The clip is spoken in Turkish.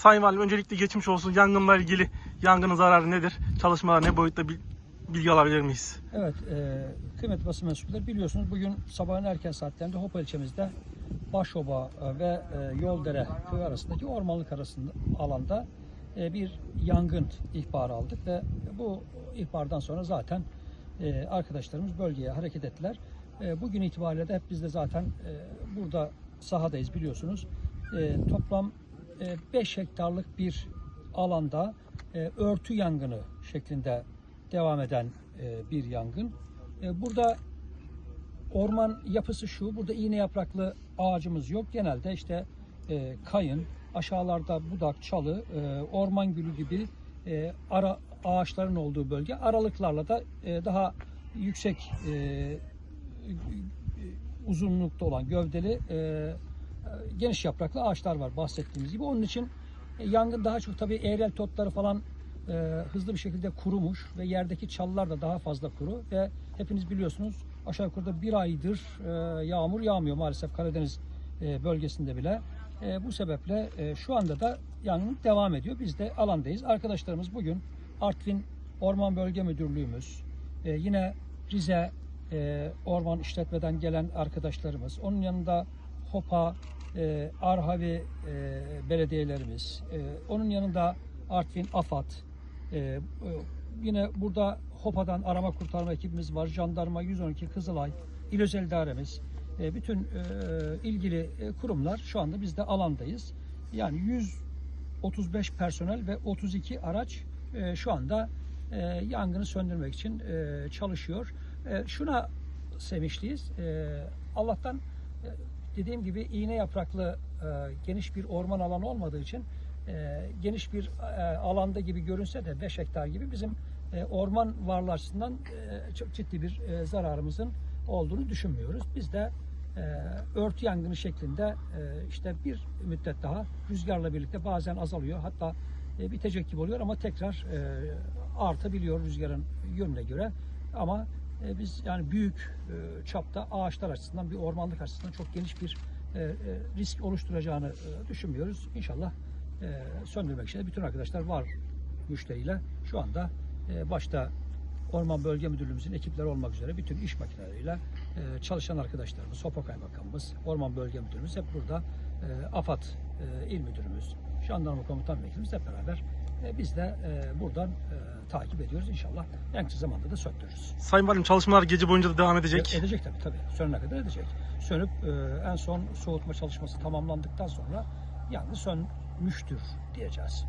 Sayın Valim öncelikle geçmiş olsun. Yangınla ilgili yangının zararı nedir? Çalışmalar ne boyutta bil- bilgi alabilir miyiz? Evet, e, kıymetli basın mensupları biliyorsunuz bugün sabahın erken saatlerinde Hopa ilçemizde Başoba ve e, Yoldere köy arasındaki ormanlık arasında alanda e, bir yangın ihbarı aldık ve bu ihbardan sonra zaten e, arkadaşlarımız bölgeye hareket ettiler. E, bugün itibariyle de hep biz de zaten e, burada sahadayız biliyorsunuz. E, toplam 5 hektarlık bir alanda e, örtü yangını şeklinde devam eden e, bir yangın. E, Burada orman yapısı şu, burada iğne yapraklı ağacımız yok. Genelde işte e, kayın, aşağılarda budak, çalı, e, orman gülü gibi e, ara ağaçların olduğu bölge. Aralıklarla da e, daha yüksek e, uzunlukta olan gövdeli e, geniş yapraklı ağaçlar var bahsettiğimiz gibi. Onun için e, yangın daha çok tabii eğrel totları falan e, hızlı bir şekilde kurumuş ve yerdeki çalılar da daha fazla kuru ve hepiniz biliyorsunuz aşağı yukarıda bir aydır e, yağmur yağmıyor maalesef Karadeniz e, bölgesinde bile. E, bu sebeple e, şu anda da yangın devam ediyor. Biz de alandayız. Arkadaşlarımız bugün Artvin Orman Bölge Müdürlüğümüz, e, yine Rize e, Orman İşletmeden gelen arkadaşlarımız, onun yanında HOPA, e, Arhavi e, belediyelerimiz, e, onun yanında Artvin AFAD, e, e, yine burada HOPA'dan arama kurtarma ekibimiz var, jandarma 112 Kızılay, İl Özel İdaremiz, e, bütün e, ilgili e, kurumlar şu anda biz de alandayız. Yani 135 personel ve 32 araç e, şu anda e, yangını söndürmek için e, çalışıyor. E, şuna sevinçliyiz. E, Allah'tan e, dediğim gibi iğne yapraklı e, geniş bir orman alanı olmadığı için e, geniş bir e, alanda gibi görünse de 5 hektar gibi bizim e, orman varlığı açısından e, çok ciddi bir e, zararımızın olduğunu düşünmüyoruz. Biz de e, örtü yangını şeklinde e, işte bir müddet daha rüzgarla birlikte bazen azalıyor hatta e, bitecek gibi oluyor ama tekrar e, artabiliyor rüzgarın yönüne göre ama e, biz yani büyük e, çapta ağaçlar açısından bir ormanlık açısından çok geniş bir e, risk oluşturacağını düşünmüyoruz. İnşallah söndürmek için de bütün arkadaşlar var güçleriyle şu anda başta Orman Bölge Müdürlüğümüzün ekipleri olmak üzere bütün iş makineleriyle çalışan arkadaşlarımız, Sopa Kaymakamımız, Orman Bölge Müdürümüz hep burada. E, AFAD e, İl Müdürümüz, Jandarma Komutan Vekilimiz hep beraber e, biz de e, buradan e, takip ediyoruz. İnşallah en kısa zamanda da söndürürüz. Sayın Valim çalışmalar gece boyunca da devam edecek. Edecek tabii tabii. Sönene kadar edecek. Sönüp e, en son soğutma çalışması tamamlandıktan sonra yani sönmüştür diyeceğiz.